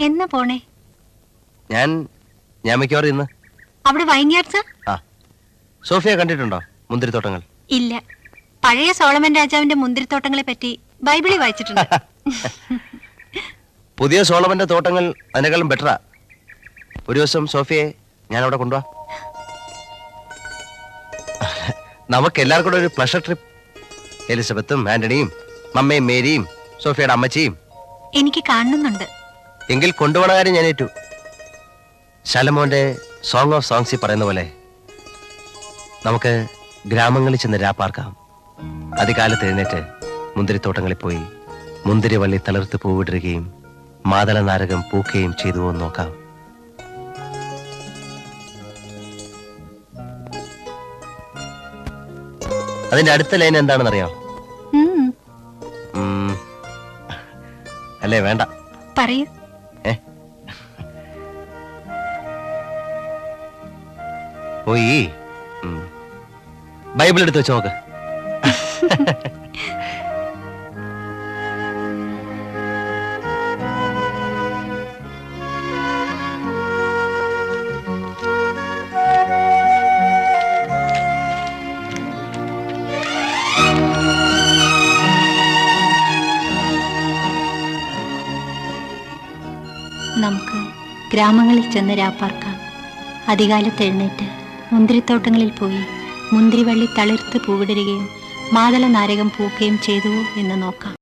എന്നാ പോണേ? ഞാൻ ഞാൻ മിക്കവാറും ഇന്ന്. അവിടെ വൈൻയാർഡ്സാ ആ. സോഫിയ കണ്ടിട്ടുണ്ടോ മുന്തിരിത്തോട്ടങ്ങൾ? ഇല്ല. പഴയ സോളമൻ രാജാവിന്റെ മുന്തിരിത്തോട്ടങ്ങളെ പറ്റി ബൈബിളിൽ വായിച്ചിട്ടുണ്ട്. പുതിയ സോളമന്റെ തോട്ടങ്ങൾ അതിനേക്കാളും ബെറ്ററാ ഒരു ദിവസം സോഫിയെ ഞാൻ അവിടെ കൊണ്ടുപോവാ നമുക്ക് എല്ലാവർക്കും കൂടെ ഒരു പ്ലഷർ ട്രിപ്പ് എലിസബത്തും ആന്റണിയും മമ്മയും മേരിയും സോഫിയയുടെ അമ്മച്ചിയും. എനിക്ക് കാണുന്നുണ്ട്. എങ്കിൽ കൊണ്ടുപോണ കാര്യം ഞാൻ ഏറ്റു. ശലമോന്റെ സോങ് ഓഫ് സോങ്സിൽ പറയുന്ന പോലെ നമുക്ക് ഗ്രാമങ്ങളിൽ ചെന്ന് രാപ്പാർക്കാം അധികാലത്ത് എഴുന്നേറ്റ് മുന്തിരിത്തോട്ടങ്ങളിൽ പോയി മുന്തിരിവള്ളി തളിർത്ത് പൂവിടുകയും മാതള നാരകം പൂക്കുകയും ചെയ്തു പോകും നോക്കാം. അതിന്റെ അടുത്ത ലൈൻ എന്താണെന്നറിയോ. അല്ലേ വേണ്ട. പറയൂ. പോയി. ബൈബിൾ എടുത്ത് വെച്ച് നോക്ക്. നമുക്ക് ഗ്രാമങ്ങളിൽ ചെന്ന് രാപ്പാർക്കാം. അധികാലത്ത് എഴുന്നേറ്റ് മുന്തിരിത്തോട്ടങ്ങളിൽ പോയി മുന്തിരിവള്ളി തളിർത്ത് പൂവിടരുകയും മാതള നാരകം പൂക്കുകയും ചെയ്തുവോ എന്ന് നോക്കാം.